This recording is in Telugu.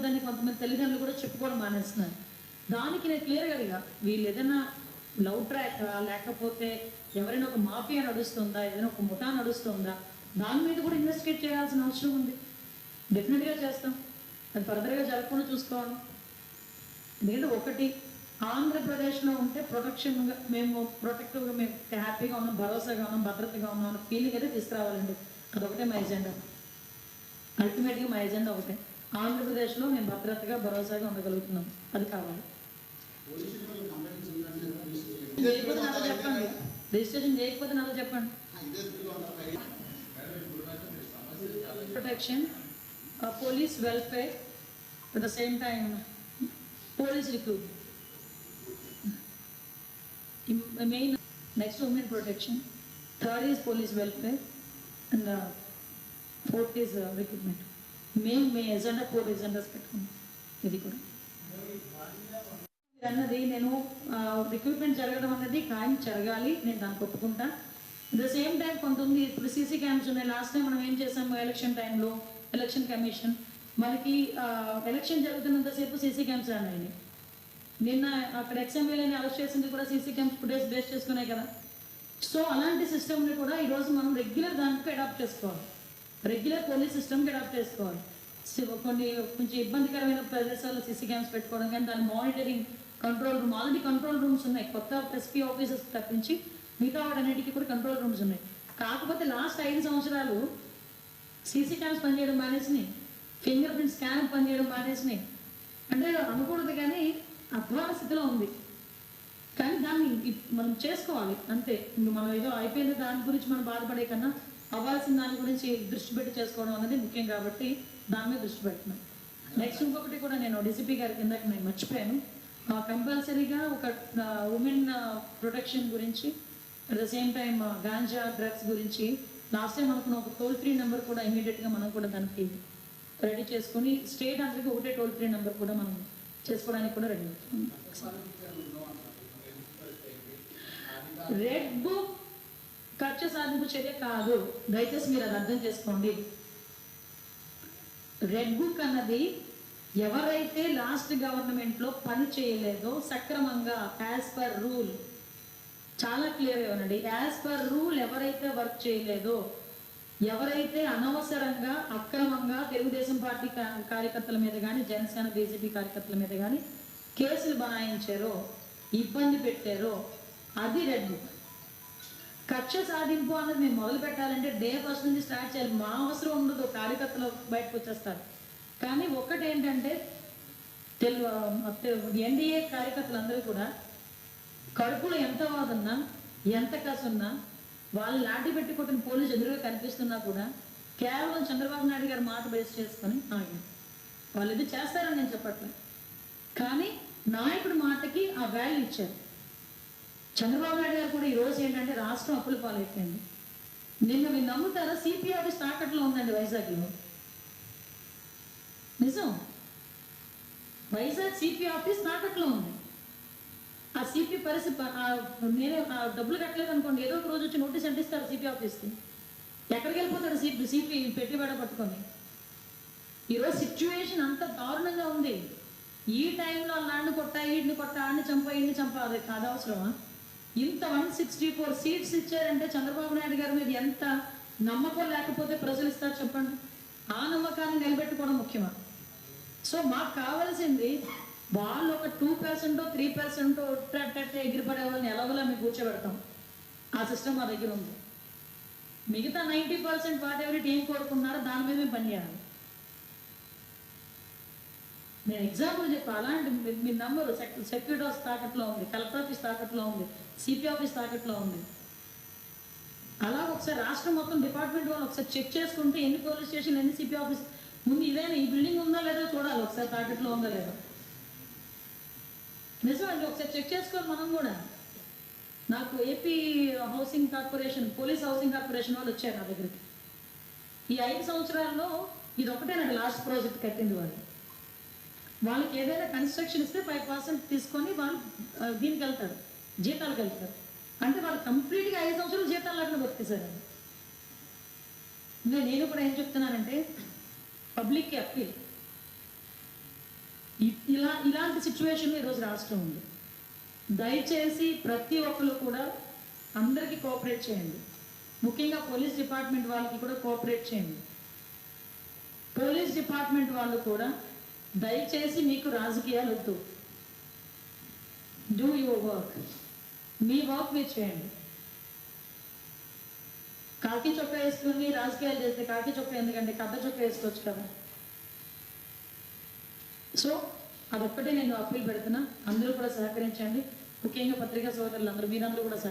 అవుతుందని కొంతమంది తల్లిదండ్రులు కూడా చెప్పుకోవడం మానేస్తున్నారు. దానికి నేను క్లియర్గా అడిగా వీళ్ళు ఏదైనా లవ్ ట్రాక్ లేకపోతే ఎవరైనా ఒక మాఫియా నడుస్తుందా ఏదైనా ఒక ముఠా నడుస్తుందా దాని మీద కూడా ఇన్వెస్టిగేట్ చేయాల్సిన అవసరం ఉంది. డెఫినెట్గా చేస్తాం. అది ఫర్దర్గా జరగకుండా చూసుకోవాలి ఎందుకంటే ఒకటి ఆంధ్రప్రదేశ్లో ఉంటే ప్రొటెక్షన్గా మేము ప్రొటెక్టివ్గా మేము హ్యాపీగా ఉన్నాం భరోసాగా ఉన్నాం భద్రతగా ఉన్నాం అన్న ఫీలింగ్ అయితే తీసుకురావాలండి. అదొకటే మా ఎజెండా అల్టిమేట్గా మా ఎజెండా ఒకటే. ఆంధ్రప్రదేశ్లో మేము భద్రతగా భరోసాగా ఉండగలుగుతున్నాం. అది కావాలి. చెప్పండి రిజిస్ట్రేషన్ చేయకపోతే నాతో చెప్పండి. Protection police welfare at the same time police recruit. Main next women protection. Third is police welfare and fourth is recruitment. మేము మీ ఎజెండా ఫోర్ ఎజెండాస్ పెట్టుకున్నాం. ఇది కూడా. అన్నది నేను రిక్రూట్మెంట్ జరగడం అనేది ఖాయం జరగాలి నేను దానికి ఒప్పుకుంటా. ద సేమ్ టైం కొంత ఉంది ఇప్పుడు సీసీ క్యామ్స్ ఉన్నాయి. లాస్ట్ టైం మనం ఏం చేసాము ఎలక్షన్ టైంలో ఎలక్షన్ కమిషన్ మనకి ఎలక్షన్ జరుగుతున్నంతసేపు సీసీ క్యామ్స్ అన్నాయి నిన్న అక్కడ ఎక్స్ఎంఎల్ఏని అరెస్ట్ చేసింది కూడా సీసీ క్యామ్స్ ఫుటేజ్ బేస్ చేసుకున్నాయి కదా. సో అలాంటి సిస్టమ్ని కూడా ఈరోజు మనం రెగ్యులర్ దానికి అడాప్ట్ చేసుకోవాలి. రెగ్యులర్ పోలీస్ సిస్టమ్కి అడాప్ట్ చేసుకోవాలి. కొన్ని కొంచెం ఇబ్బందికరమైన ప్రదేశాల్లో సీసీ క్యామ్స్ పెట్టుకోవడం కానీ దాని monitoring control room already control rooms ఉన్నాయి. కొత్త ఎస్పీ ఆఫీసర్స్ తప్పించి మిగతా వాటన్నిటికీ కూడా కంట్రోల్ రూమ్స్ ఉన్నాయి. కాకపోతే లాస్ట్ ఐదు సంవత్సరాలు సీసీ క్యామ్స్ పనిచేయడం మానేసినాయి. ఫింగర్ ప్రింట్ స్కాన్ పనిచేయడం మానేసినాయి. అంటే అనకూడదు కానీ అధ్వాన స్థితిలో ఉంది. కానీ దాన్ని మనం చేసుకోవాలి. అంతే. మనం ఏదో అయిపోయిన దాని గురించి మనం బాధపడే కన్నా అవ్వాల్సిన దాని గురించి దృష్టి పెట్టి చేసుకోవడం అనేది ముఖ్యం కాబట్టి దాని మీద దృష్టి పెడుతున్నాం నెక్స్ట్ ఇంకొకటి కూడా నేను డీసీపీ గారి కిందకి నేను మర్చిపోయాను. కంపల్సరీగా ఒక ఉమెన్ ప్రొటెక్షన్ గురించి at the same time ganja drugs గురించి లాస్ట్ టైం అనుకున్న ఒక టోల్ ఫ్రీ నెంబర్ కూడా ఇమీడియట్గా మనం కూడా దానికి రెడీ చేసుకొని స్టేట్ అందరికీ ఒకటే టోల్ ఫ్రీ నెంబర్ కూడా మనం చేసుకోవడానికి కూడా రెడీ అవుతుంది రెడ్ బుక్ ఖర్చు సాధింపు చర్య కాదు. దయచేసి మీరు అది అర్థం చేసుకోండి. రెడ్ బుక్ అన్నది ఎవరైతే లాస్ట్ గవర్నమెంట్లో పని చేయలేదో సక్రమంగా యాజ్ పర్ రూల్ చాలా క్లియర్ ఉండండి యాజ్ పర్ రూల్ ఎవరైతే వర్క్ చేయలేదో ఎవరైతే అనవసరంగా అక్రమంగా తెలుగుదేశం పార్టీ కార్యకర్తల మీద కానీ జనసేన బీజేపీ కార్యకర్తల మీద కానీ కేసులు బనాయించారో ఇబ్బంది పెట్టారో అది రెడ్ బుక్. కక్ష సాధింపు అన్నది మేము మొదలు పెట్టాలంటే డే ఫస్ట్ నుంచి స్టార్ట్ చేయాలి. మా అవసరం ఉండదు కార్యకర్తలు బయటకు వచ్చేస్తారు. కానీ ఒకటి ఏంటంటే తెలు ఎన్డీఏ కార్యకర్తలందరూ కూడా కడుపులో ఎంత వాదున్నా ఎంత కసున్నా వాళ్ళు లాఠీ పెట్టి కొట్టిన పోలీసు ఎదురుగా కనిపిస్తున్నా కూడా కేవలం చంద్రబాబు నాయుడు గారి మాట బేస్ చేసుకొని ఆగింది వాళ్ళు ఇది చేస్తారని నేను చెప్పట్లేదు కానీ నాయకుడి మాటకి ఆ వాల్యూ ఇచ్చారు. చంద్రబాబు నాయుడు గారు కూడా ఈ రోజు ఏంటంటే రాష్ట్రం అప్పుల పాలైపోయింది. నిన్న మీరు నమ్ముతారా? సిపి ఆఫీస్ తాకట్లో ఉందండి వైజాగ్లో. నిజం? వైజాగ్ సిపి ఆఫీస్ తాకట్లో ఉంది. ఆ సిపి పరిస్థితి ప- నేనే డబ్బులు కట్టలేదు అనుకోండి ఏదో ఒక రోజు వచ్చి నోటీస్ అంటిస్తారు సిపి ఆఫీస్కి ఎక్కడికి వెళ్ళిపోతాడు సిపి సిపి పెట్టుబడి పట్టుకొని? ఈరోజు సిచ్యువేషన్ అంత దారుణంగా ఉంది. ఈ టైంలో నాన్న కొట్ట ఈడిని కొట్ట ఆడిని చంప ఈడిని చంప అది కాదు అవసరమా? ఇంత వన్ సిక్స్టీ ఫోర్ సీట్స్ ఇచ్చారంటే చంద్రబాబు నాయుడు గారి మీద ఎంత నమ్మకం లేకపోతే ప్రజలు ఇస్తారు చెప్పండి? ఆ నమ్మకాన్ని నిలబెట్టుకోవడం ముఖ్యమా? సో మాకు కావాల్సింది వాళ్ళు ఒక టూ పర్సెంట్ త్రీ పర్సెంట్ ఎగిరిపడే వాళ్ళని ఎలాగోలా మీకు కూర్చోబెడతాం. ఆ సిస్టమ్ మా దగ్గర ఉంది. మిగతా నైంటీ పర్సెంట్ వాట్ ఎవరి ఏం కోరుకున్నారో దాని మీద మేము పనిచేయాలి. నేను ఎగ్జాంపుల్ చెప్పా అలాంటి మీ- మీ నంబరు సెక్యూరిటీ ఆఫీస్ తాకట్లో ఉంది కలెక్టర్ ఆఫీస్ తాకట్లో ఉంది సిపి ఆఫీస్ తాకట్లో ఉంది. అలా ఒకసారి రాష్ట్రం మొత్తం డిపార్ట్మెంట్ వాళ్ళు ఒకసారి చెక్ చేసుకుంటే ఎన్ని పోలీస్ స్టేషన్ ఎన్ని సిపి ఆఫీస్ ముందు ఇదేనా ఈ బిల్డింగ్ ఉందా లేదో చూడాలి ఒకసారి తాకట్లో ఉందా లేదో. నిజమండి ఒకసారి చెక్ చేసుకోవాలి మనం కూడా. నాకు AP housing corporation police housing corporation వాళ్ళు వచ్చారు నా దగ్గరికి. ఈ ఐదు సంవత్సరాల్లో ఇది ఒకటే నాకు లాస్ట్ ప్రాజెక్ట్ కట్టింది వాళ్ళు. వాళ్ళకి ఏదైనా కన్స్ట్రక్షన్ ఇస్తే ఫైవ్ పర్సెంట్ తీసుకొని వాళ్ళు దీనికి వెళ్తారు జీతాలకు వెళ్తారు. అంటే వాళ్ళు కంప్లీట్గా ఐదు సంవత్సరాలు జీతాలు లేకుండా బతికేశారు ఇంకా నేను కూడా ఏం చెప్తున్నానంటే పబ్లిక్కి అప్పీల్ ఇలా ఇలాంటి సిచ్యువేషన్ ఈరోజు రాష్ట్రం ఉంది. దయచేసి ప్రతి ఒక్కరు కూడా అందరికీ కోఆపరేట్ చేయండి. ముఖ్యంగా పోలీస్ డిపార్ట్మెంట్ వాళ్ళకి కూడా కోఆపరేట్ చేయండి. పోలీస్ డిపార్ట్మెంట్ వాళ్ళు కూడా దయచేసి మీకు రాజకీయాలు వద్దు డూ యువర్ వర్క్ మీ వర్క్ మీరు చేయండి. కాకి చొక్కా వేసుకుని రాజకీయాలు చేస్తే కాకి చొక్కా ఎందుకంటే కథ చొక్కా వేసుకోవచ్చు కదా. సో అదొక్కటే నేను అప్పీల్ పెడుతున్నా. అందరూ కూడా సహకరించండి. ముఖ్యంగా పత్రికా సోదరులు అందరూ మీరందరూ కూడా సహకరించండి